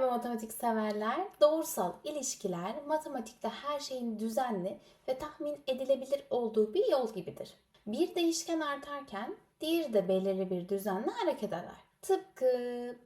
Merhaba matematik severler. Doğrusal ilişkiler matematikte her şeyin düzenli ve tahmin edilebilir olduğu bir yol gibidir. Bir değişken artarken diğeri de belirli bir düzenle hareket eder. Tıpkı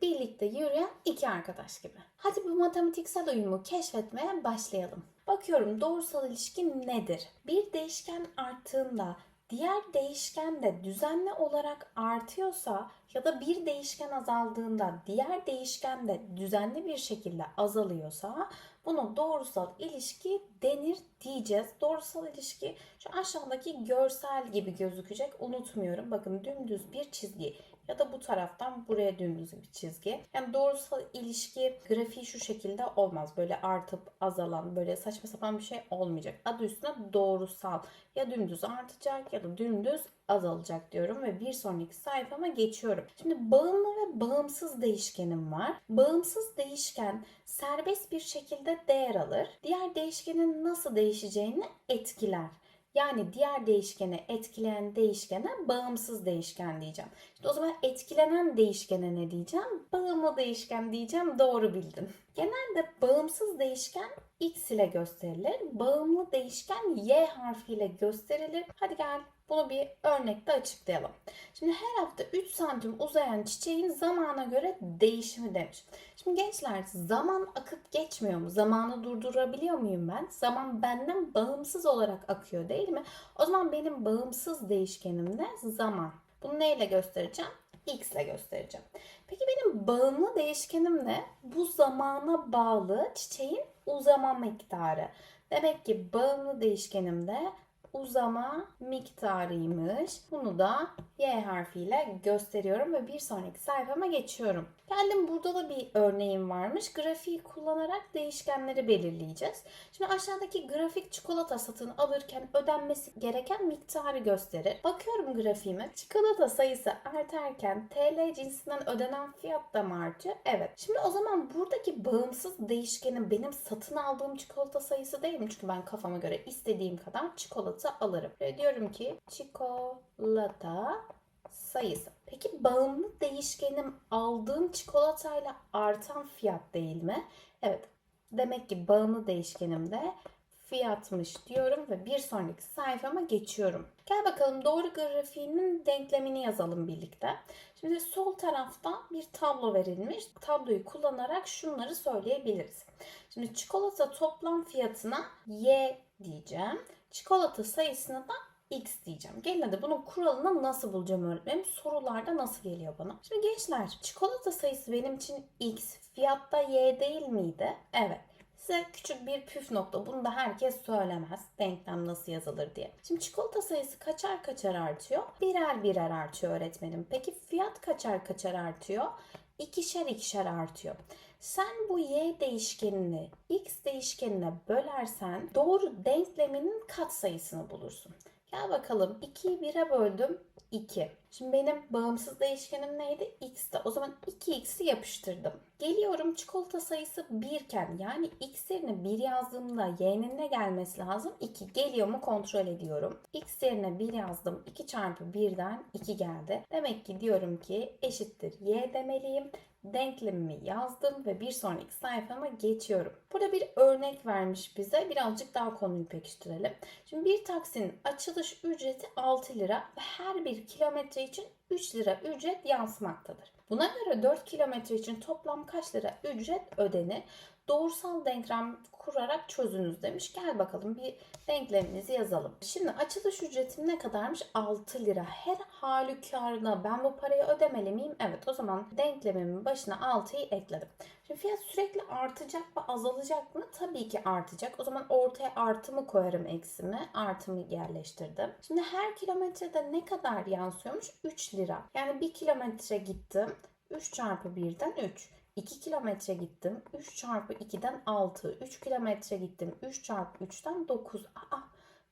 birlikte yürüyen iki arkadaş gibi. Hadi bu matematiksel uyumu keşfetmeye başlayalım. Bakıyorum doğrusal ilişki nedir? Bir değişken arttığında diğer değişken de düzenli olarak artıyorsa ya da bir değişken azaldığında diğer değişken de düzenli bir şekilde azalıyorsa bunu doğrusal ilişki denir diyeceğiz. Doğrusal ilişki şu aşağıdaki görsel gibi gözükecek. Unutmuyorum. Bakın dümdüz bir çizgi ya da bu taraftan buraya dümdüz bir çizgi. Yani doğrusal ilişki grafiği şu şekilde olmaz. Böyle artıp azalan böyle saçma sapan bir şey olmayacak. Adı üstüne doğrusal. Ya dümdüz artacak ya da dümdüz azalacak diyorum ve bir sonraki sayfama geçiyorum. Şimdi bağımlı ve bağımsız değişkenim var. Bağımsız değişken serbest bir şekilde değer alır. Diğer değişkenin nasıl değişeceğini etkiler. Yani diğer değişkeni etkileyen değişkene bağımsız değişken diyeceğim. Şimdi o zaman etkilenen değişkene ne diyeceğim? Bağımlı değişken diyeceğim. Doğru bildin. Genelde bağımsız değişken x ile gösterilir. Bağımlı değişken y harfiyle gösterilir. Hadi gel bunu bir örnekte açıklayalım. Şimdi her hafta 3 santim uzayan çiçeğin zamana göre değişimi demiş. Şimdi gençler zaman akıp geçmiyor mu? Zamanı durdurabiliyor muyum ben? Zaman benden bağımsız olarak akıyor değil mi? O zaman benim bağımsız değişkenim de zaman. Bunu neyle göstereceğim? X ile göstereceğim. Peki benim bağımlı değişkenim ne? Bu zamana bağlı çiçeğin uzama miktarı. Demek ki bağımlı değişkenim de uzama miktarıymış. Bunu da Y harfiyle gösteriyorum ve bir sonraki sayfama geçiyorum. Geldim burada da bir örneğim varmış. Grafiği kullanarak değişkenleri belirleyeceğiz. Şimdi aşağıdaki grafik çikolata satın alırken ödenmesi gereken miktarı gösterir. Bakıyorum grafiğime. Çikolata sayısı artarken TL cinsinden ödenen fiyat da mı artıyor? Evet. Şimdi o zaman buradaki bağımsız değişkenim benim satın aldığım çikolata sayısı değil mi? Çünkü ben kafama göre istediğim kadar çikolata alırım. Ve diyorum ki çikolata sayısı. Peki bağımlı değişkenim aldığım çikolatayla artan fiyat değil mi? Evet. Demek ki bağımlı değişkenim de fiyatmış diyorum ve bir sonraki sayfama geçiyorum. Gel bakalım doğru grafiğinin denklemini yazalım birlikte. Şimdi sol tarafta bir tablo verilmiş. Tabloyu kullanarak şunları söyleyebiliriz. Şimdi çikolata toplam fiyatına y diyeceğim. Çikolata sayısına da x diyeceğim. Gelin hadi bunun kuralını nasıl bulacağım öğretmenim? Sorularda nasıl geliyor bana? Şimdi gençler çikolata sayısı benim için x, fiyatta y değil miydi? Evet. Size küçük bir püf nokta. Bunu da herkes söylemez. Denklem nasıl yazılır diye. Şimdi çikolata sayısı kaçar kaçar artıyor? Birer birer artıyor öğretmenim. Peki fiyat kaçar kaçar artıyor? İkişer ikişer artıyor. Sen bu y değişkenini x değişkenine bölersen doğru denkleminin katsayısını bulursun. Gel bakalım 2'yi 1'e böldüm 2. Şimdi benim bağımsız değişkenim neydi? X'ti. O zaman 2x'i yapıştırdım. Geliyorum çikolata sayısı 1 iken yani x yerine 1 yazdığımda y'nin ne gelmesi lazım? 2. Geliyor mu kontrol ediyorum. x yerine 1 yazdım. 2 çarpı 1'den 2 geldi. Demek ki diyorum ki eşittir y demeliyim denklemimi yazdım ve bir sonraki sayfama geçiyorum. Burada bir örnek vermiş bize. Birazcık daha konuyu pekiştirelim. Şimdi bir taksinin açılış ücreti 6 lira ve her bir kilometre için 3 lira ücret yansımaktadır. Buna göre 4 kilometre için toplam kaç lira ücret ödenir? Doğrusal denklem kurarak çözünüz demiş. Gel bakalım bir denklemimizi yazalım. Şimdi açılış ücretim ne kadarmış? 6 lira. Her halükarda ben bu parayı ödemeli miyim? Evet o zaman denklemimin başına 6'yı ekledim. Şimdi fiyat sürekli artacak mı azalacak mı? Tabii ki artacak. O zaman ortaya artımı koyarım eksimi. Artımı yerleştirdim. Şimdi her kilometrede ne kadar yansıyormuş? 3 lira. Yani 1 kilometre gittim. 3 çarpı 1'den 3. 2 kilometre gittim. 3 çarpı 2'den 6. 3 kilometre gittim. 3 çarpı 3'ten 9. Aa,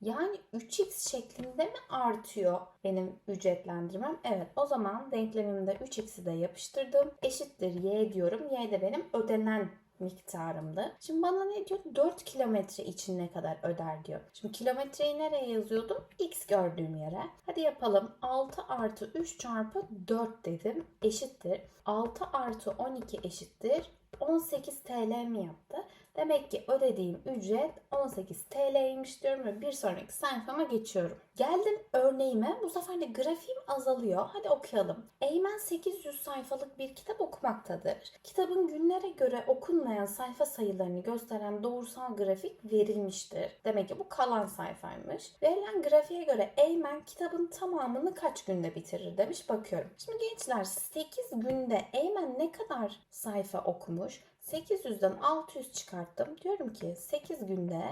yani 3x şeklinde mi artıyor benim ücretlendirmem? Evet o zaman denklemimde 3x'i de yapıştırdım. Eşittir y diyorum. Y de benim ödenen miktarımdı. Şimdi bana ne diyor? 4 kilometre için ne kadar öder diyor. Şimdi kilometreyi nereye yazıyordum? X gördüğüm yere. Hadi yapalım. 6 artı 3 çarpı 4 dedim. Eşittir. 6 artı 12 eşittir. 18 TL mi yaptı? Demek ki ödediğim ücret 18 TL'ymiş diyorum ve bir sonraki sayfama geçiyorum. Geldim örneğime. Bu sefer de grafiğim azalıyor. Hadi okuyalım. Eymen 800 sayfalık bir kitap okumaktadır. Kitabın günlere göre okunmayan sayfa sayılarını gösteren doğrusal grafik verilmiştir. Demek ki bu kalan sayfaymış. Verilen grafiğe göre Eymen kitabın tamamını kaç günde bitirir demiş. Bakıyorum. Şimdi gençler 8 günde Eymen ne kadar sayfa okumuş? 800'den 600 çıkarttım. Diyorum ki 8 günde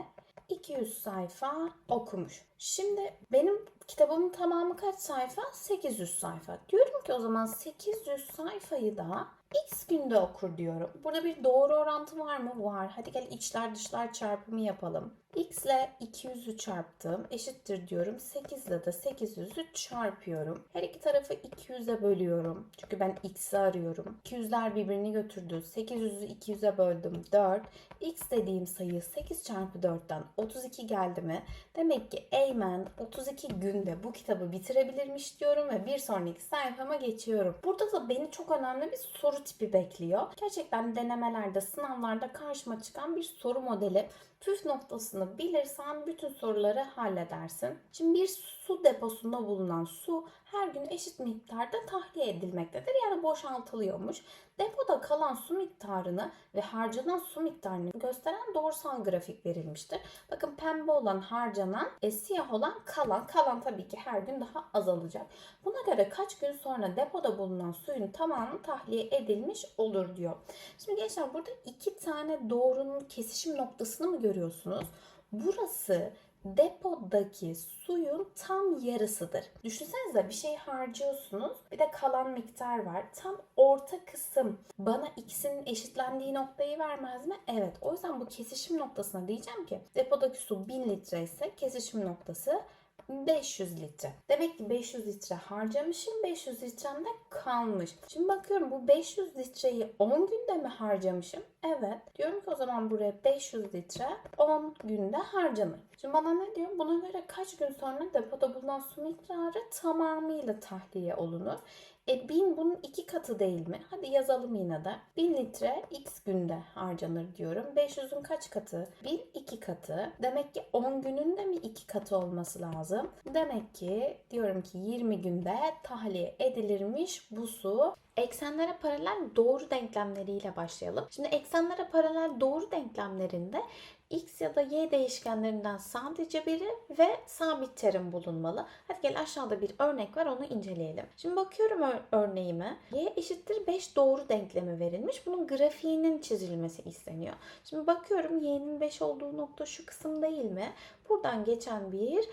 200 sayfa okumuş. Şimdi benim kitabımın tamamı kaç sayfa? 800 sayfa. Diyorum ki o zaman 800 sayfayı da X günde okur diyorum. Burada bir doğru orantı var mı? Var. Hadi gel içler dışlar çarpımı yapalım. X ile 200'ü çarptım. Eşittir diyorum. 8 ile de 800'ü çarpıyorum. Her iki tarafı 200'e bölüyorum. Çünkü ben X'i arıyorum. 200'ler birbirini götürdü. 800'ü 200'e böldüm. 4. X dediğim sayı 8 çarpı 4'ten 32 geldi mi? Demek ki Eymen 32 günde bu kitabı bitirebilirmiş diyorum ve bir sonraki sayfama geçiyorum. Burada da beni çok önemli bir soru tipi bekliyor. Gerçekten denemelerde, sınavlarda karşıma çıkan bir soru modeli. Püf noktasını bilirsen bütün soruları halledersin. Şimdi bir su deposunda bulunan su her gün eşit miktarda tahliye edilmektedir. Yani boşaltılıyormuş. Depoda kalan su miktarını ve harcanan su miktarını gösteren doğrusal grafik verilmiştir. Bakın pembe olan harcanan, e, siyah olan kalan. Kalan tabii ki her gün daha azalacak. Buna göre kaç gün sonra depoda bulunan suyun tamamı tahliye edilmiş olur diyor. Şimdi gençler burada iki tane doğrunun kesişim noktasını mı görüyorsunuz? Burası depodaki suyun tam yarısıdır. Düşünsenize bir şey harcıyorsunuz bir de kalan miktar var. Tam orta kısım bana ikisinin eşitlendiği noktayı vermez mi? Evet. O yüzden bu kesişim noktasına diyeceğim ki depodaki su 1000 litre ise kesişim noktası 500 litre. Demek ki 500 litre harcamışım, 500 litrem de kalmış. Şimdi bakıyorum bu 500 litreyi 10 günde mi harcamışım? Evet. Diyorum ki o zaman buraya 500 litre 10 günde harcanır. Şimdi bana ne diyor? Buna göre kaç gün sonra depoda bulunan su miktarı tamamıyla tahliye olunur. E 1000 bunun iki katı değil mi? Hadi yazalım yine de. 1000 litre x günde harcanır diyorum. 500'ün kaç katı? 1000 iki katı. Demek ki 10 günün de mi iki katı olması lazım? Demek ki diyorum ki 20 günde tahliye edilirmiş bu su. Eksenlere paralel doğru denklemleriyle başlayalım. Şimdi eksenlere paralel doğru denklemlerinde x ya da y değişkenlerinden sadece biri ve sabit terim bulunmalı. Hadi gel aşağıda bir örnek var onu inceleyelim. Şimdi bakıyorum ör- örneğime. y eşittir 5 doğru denklemi verilmiş. Bunun grafiğinin çizilmesi isteniyor. Şimdi bakıyorum y'nin 5 olduğu nokta şu kısım değil mi? Buradan geçen bir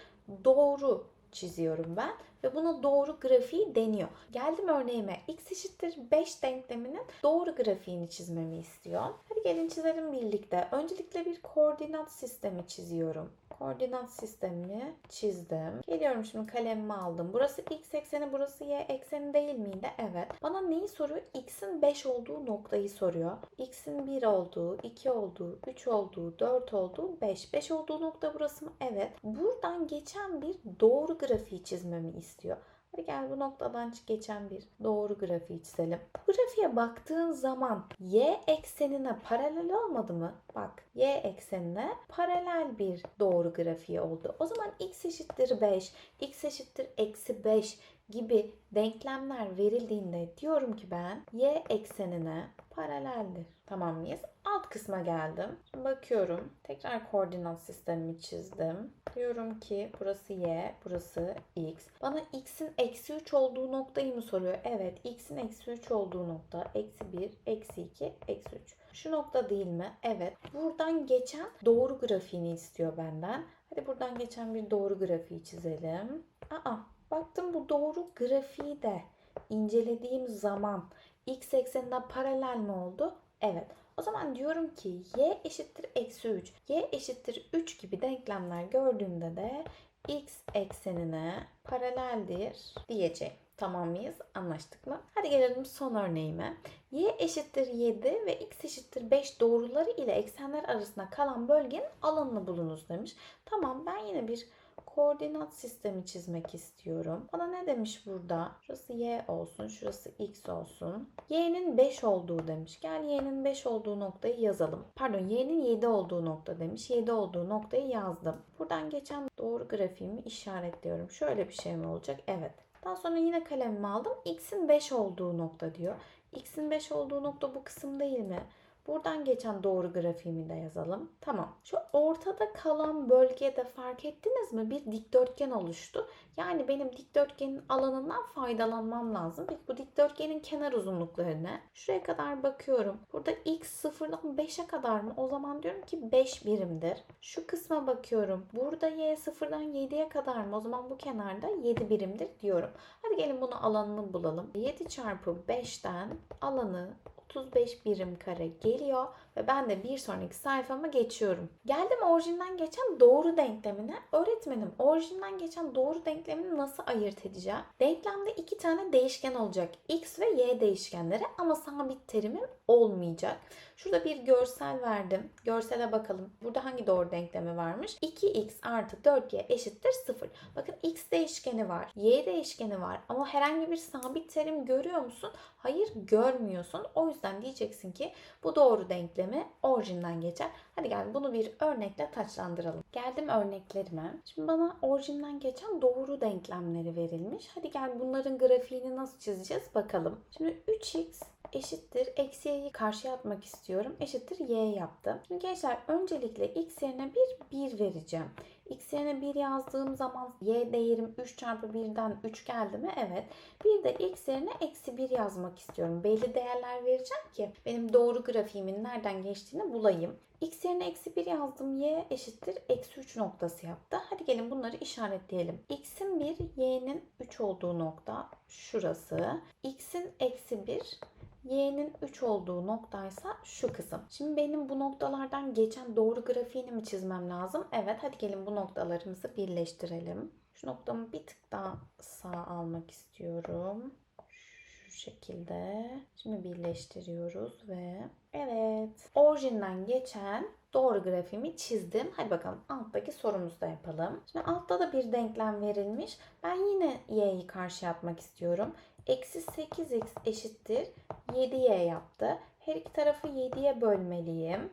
doğru çiziyorum ben ve buna doğru grafiği deniyor. Geldim örneğime x eşittir 5 denkleminin doğru grafiğini çizmemi istiyor. Hadi gelin çizelim birlikte. Öncelikle bir koordinat sistemi çiziyorum. Koordinat sistemini çizdim. Geliyorum şimdi kalemimi aldım. Burası x ekseni, burası y ekseni değil miydi? Evet. Bana neyi soruyor? x'in 5 olduğu noktayı soruyor. x'in 1 olduğu, 2 olduğu, 3 olduğu, 4 olduğu, 5. 5 olduğu nokta burası mı? Evet. Buradan geçen bir doğru grafiği çizmemi istiyor. Hadi gel bu noktadan geçen bir doğru grafiği çizelim. Bu grafiğe baktığın zaman y eksenine paralel olmadı mı? Bak y eksenine paralel bir doğru grafiği oldu. O zaman x eşittir 5, x eşittir eksi 5 gibi denklemler verildiğinde diyorum ki ben y eksenine paraleldir. Tamam mıyız? Alt kısma geldim. Bakıyorum. Tekrar koordinat sistemimi çizdim. Diyorum ki burası y, burası x. Bana x'in eksi 3 olduğu noktayı mı soruyor? Evet. x'in eksi 3 olduğu nokta. Eksi 1, eksi 2, eksi 3. Şu nokta değil mi? Evet. Buradan geçen doğru grafiğini istiyor benden. Hadi buradan geçen bir doğru grafiği çizelim. Aa, baktım bu doğru grafiği de incelediğim zaman x eksenine paralel mi oldu? Evet. O zaman diyorum ki y eşittir eksi 3, y eşittir 3 gibi denklemler gördüğümde de x eksenine paraleldir diyeceğim. Tamam mıyız? Anlaştık mı? Hadi gelelim son örneğime. y eşittir 7 ve x eşittir 5 doğruları ile eksenler arasında kalan bölgenin alanını bulunuz demiş. Tamam ben yine bir koordinat sistemi çizmek istiyorum. Bana ne demiş burada? Şurası y olsun, şurası x olsun. y'nin 5 olduğu demiş. Gel y'nin 5 olduğu noktayı yazalım. Pardon y'nin 7 olduğu nokta demiş. 7 olduğu noktayı yazdım. Buradan geçen doğru grafiğimi işaretliyorum. Şöyle bir şey mi olacak? Evet. Daha sonra yine kalemimi aldım. x'in 5 olduğu nokta diyor. x'in 5 olduğu nokta bu kısım değil mi? Buradan geçen doğru grafiğimi de yazalım. Tamam. Şu ortada kalan bölgede fark ettiniz mi? Bir dikdörtgen oluştu. Yani benim dikdörtgenin alanından faydalanmam lazım. Peki bu dikdörtgenin kenar uzunlukları ne? Şuraya kadar bakıyorum. Burada x sıfırdan 5'e kadar mı? O zaman diyorum ki 5 birimdir. Şu kısma bakıyorum. Burada y sıfırdan 7'ye kadar mı? O zaman bu kenarda 7 birimdir diyorum. Hadi gelin bunu alanını bulalım. 7 çarpı 5'ten alanı 35 birim kare geliyor ve ben de bir sonraki sayfama geçiyorum. Geldim orijinden geçen doğru denklemine. Öğretmenim orijinden geçen doğru denklemini nasıl ayırt edeceğim? Denklemde iki tane değişken olacak. X ve Y değişkenleri ama sabit terimim olmayacak. Şurada bir görsel verdim. Görsele bakalım. Burada hangi doğru denklemi varmış? 2x artı 4y eşittir 0. Bakın x değişkeni var. Y değişkeni var. Ama herhangi bir sabit terim görüyor musun? Hayır görmüyorsun. O yüzden diyeceksin ki bu doğru denklemi orijinden geçer. Hadi gel bunu bir örnekle taçlandıralım. Geldim örneklerime. Şimdi bana orijinden geçen doğru denklemleri verilmiş. Hadi gel bunların grafiğini nasıl çizeceğiz bakalım. Şimdi 3x eşittir eksi y'yi karşıya atmak istiyorum. Eşittir y yaptım. Şimdi gençler öncelikle x yerine bir 1 vereceğim. X yerine 1 yazdığım zaman y değerim 3 çarpı 1'den 3 geldi mi? Evet. Bir de x yerine eksi 1 yazmak istiyorum. Belli değerler vereceğim ki benim doğru grafiğimin nereden geçtiğini bulayım. X yerine eksi 1 yazdım. Y eşittir eksi 3 noktası yaptı. Hadi gelin bunları işaretleyelim. X'in 1, Y'nin 3 olduğu nokta şurası. X'in eksi 1, y'nin 3 olduğu noktaysa şu kısım. Şimdi benim bu noktalardan geçen doğru grafiğini mi çizmem lazım? Evet hadi gelin bu noktalarımızı birleştirelim. Şu noktamı bir tık daha sağ almak istiyorum. Şu şekilde. Şimdi birleştiriyoruz ve evet. Orijinden geçen doğru grafiğimi çizdim. Hadi bakalım alttaki sorumuzu da yapalım. Şimdi altta da bir denklem verilmiş. Ben yine y'yi karşı atmak istiyorum. Eksi 8x eşittir 7y yaptı. Her iki tarafı 7'ye bölmeliyim.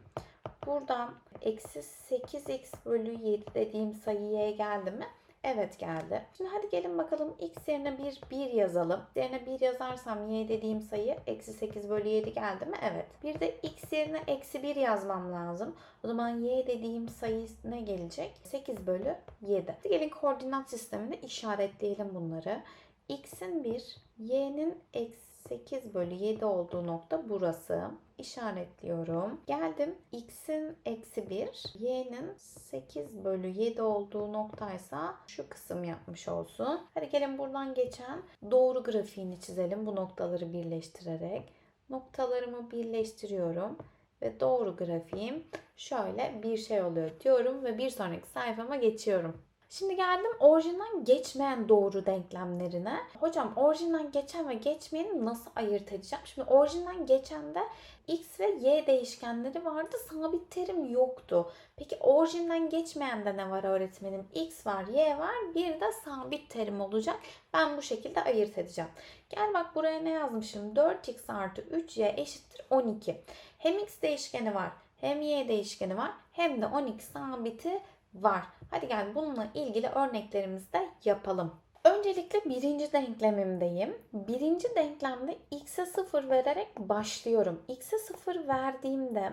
Buradan eksi 8x bölü 7 dediğim sayı y geldi mi? Evet geldi. Şimdi hadi gelin bakalım x yerine bir 1 yazalım. Yerine 1 yazarsam y dediğim sayı eksi 8 bölü 7 geldi mi? Evet. Bir de x yerine eksi 1 yazmam lazım. O zaman y dediğim sayı ne gelecek? 8 bölü 7. Hadi gelin koordinat sisteminde işaretleyelim bunları. X'in 1, y'nin eksi 8 bölü 7 olduğu nokta burası. İşaretliyorum. Geldim. X'in eksi 1, Y'nin 8 bölü 7 olduğu noktaysa şu kısım yapmış olsun. Hadi gelin buradan geçen doğru grafiğini çizelim bu noktaları birleştirerek. Noktalarımı birleştiriyorum ve doğru grafiğim şöyle bir şey oluyor diyorum ve bir sonraki sayfama geçiyorum. Şimdi geldim orijinden geçmeyen doğru denklemlerine. Hocam orijinden geçen ve geçmeyeni nasıl ayırt edeceğim? Şimdi orijinden geçende x ve y değişkenleri vardı. Sabit terim yoktu. Peki orijinden geçmeyende ne var öğretmenim? x var, y var. Bir de sabit terim olacak. Ben bu şekilde ayırt edeceğim. Gel bak buraya ne yazmışım? 4x artı 3y eşittir 12. Hem x değişkeni var hem y değişkeni var hem de 12 sabiti var. Hadi gel bununla ilgili örneklerimizi de yapalım. Öncelikle birinci denklemimdeyim. Birinci denklemde x'e 0 vererek başlıyorum. x'e 0 verdiğimde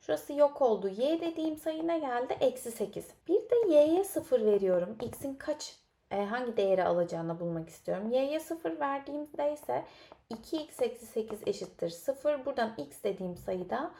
şurası yok oldu. y dediğim sayı ne geldi? Eksi 8. Bir de y'ye 0 veriyorum. x'in kaç e, hangi değeri alacağını bulmak istiyorum. y'ye 0 verdiğimde ise 2x eksi 8 eşittir 0. Buradan x dediğim sayıda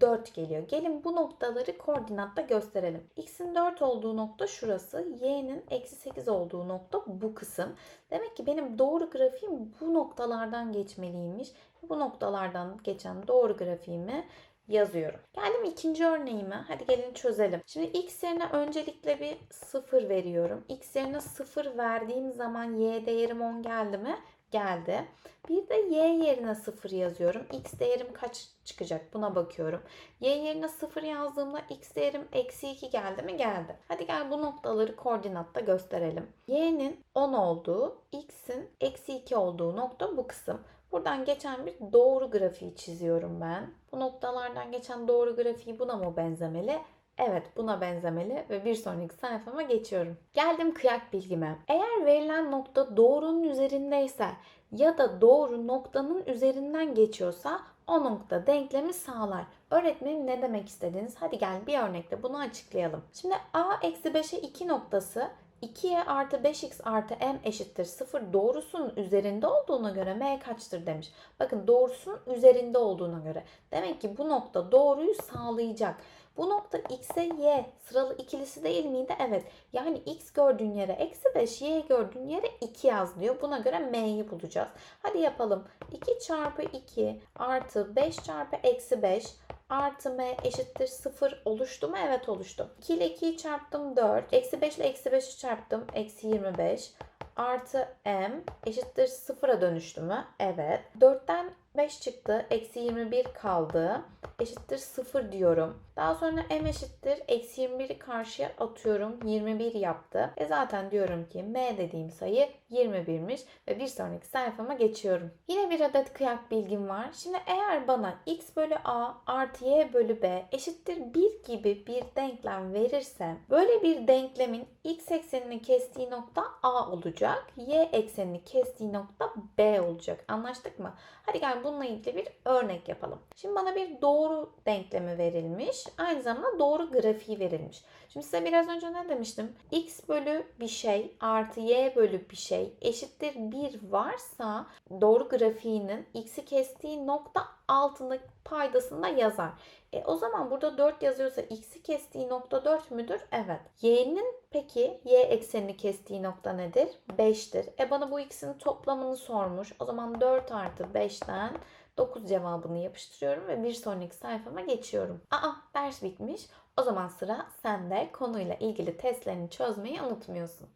4 geliyor. Gelin bu noktaları koordinatta gösterelim. x'in 4 olduğu nokta şurası. y'nin eksi 8 olduğu nokta bu kısım. Demek ki benim doğru grafiğim bu noktalardan geçmeliymiş. Bu noktalardan geçen doğru grafiğimi yazıyorum. Geldim ikinci örneğime. Hadi gelin çözelim. Şimdi x yerine öncelikle bir 0 veriyorum. x yerine 0 verdiğim zaman y değerim 10 geldi mi? Geldi. Bir de y yerine 0 yazıyorum. x değerim kaç çıkacak buna bakıyorum. y yerine 0 yazdığımda x değerim eksi 2 geldi mi? Geldi. Hadi gel bu noktaları koordinatta gösterelim. y'nin 10 olduğu, x'in eksi 2 olduğu nokta bu kısım. Buradan geçen bir doğru grafiği çiziyorum ben. Bu noktalardan geçen doğru grafiği buna mı benzemeli? Evet buna benzemeli ve bir sonraki sayfama geçiyorum. Geldim kıyak bilgime. Eğer verilen nokta doğrunun üzerindeyse ya da doğru noktanın üzerinden geçiyorsa o nokta denklemi sağlar. Öğretmenim ne demek istediniz? Hadi gel bir örnekle bunu açıklayalım. Şimdi a eksi 5'e 2 noktası 2y artı 5x artı m eşittir 0 doğrusunun üzerinde olduğuna göre m kaçtır demiş. Bakın doğrusunun üzerinde olduğuna göre. Demek ki bu nokta doğruyu sağlayacak. Bu nokta x'e y sıralı ikilisi değil miydi? Evet. Yani x gördüğün yere eksi 5, y gördüğün yere 2 yaz diyor. Buna göre m'yi bulacağız. Hadi yapalım. 2 çarpı 2 artı 5 çarpı eksi 5 artı m eşittir 0 oluştu mu? Evet oluştu. 2 ile 2'yi çarptım 4. Eksi 5 ile eksi 5'i çarptım. Eksi 25 artı m eşittir 0'a dönüştü mü? Evet. 4'ten 5 çıktı. Eksi 21 kaldı. Eşittir 0 diyorum. Daha sonra m eşittir. Eksi 21'i karşıya atıyorum. 21 yaptı. E zaten diyorum ki m dediğim sayı 21'miş. Ve bir sonraki sayfama geçiyorum. Yine bir adet kıyak bilgim var. Şimdi eğer bana x bölü a artı y bölü b eşittir 1 gibi bir denklem verirse böyle bir denklemin x eksenini kestiği nokta a olacak. Y eksenini kestiği nokta b olacak. Anlaştık mı? Hadi gel bununla ilgili bir örnek yapalım. Şimdi bana bir doğru denklemi verilmiş. Aynı zamanda doğru grafiği verilmiş. Şimdi size biraz önce ne demiştim? x bölü bir şey artı y bölü bir şey eşittir 1 varsa doğru grafiğinin x'i kestiği nokta altındaki paydasında yazar. E o zaman burada 4 yazıyorsa x'i kestiği nokta 4 müdür? Evet. Y'nin peki y eksenini kestiği nokta nedir? 5'tir. E bana bu ikisinin toplamını sormuş. O zaman 4 artı 5'ten 9 cevabını yapıştırıyorum ve bir sonraki sayfama geçiyorum. Aa ders bitmiş. O zaman sıra sende konuyla ilgili testlerini çözmeyi unutmuyorsun.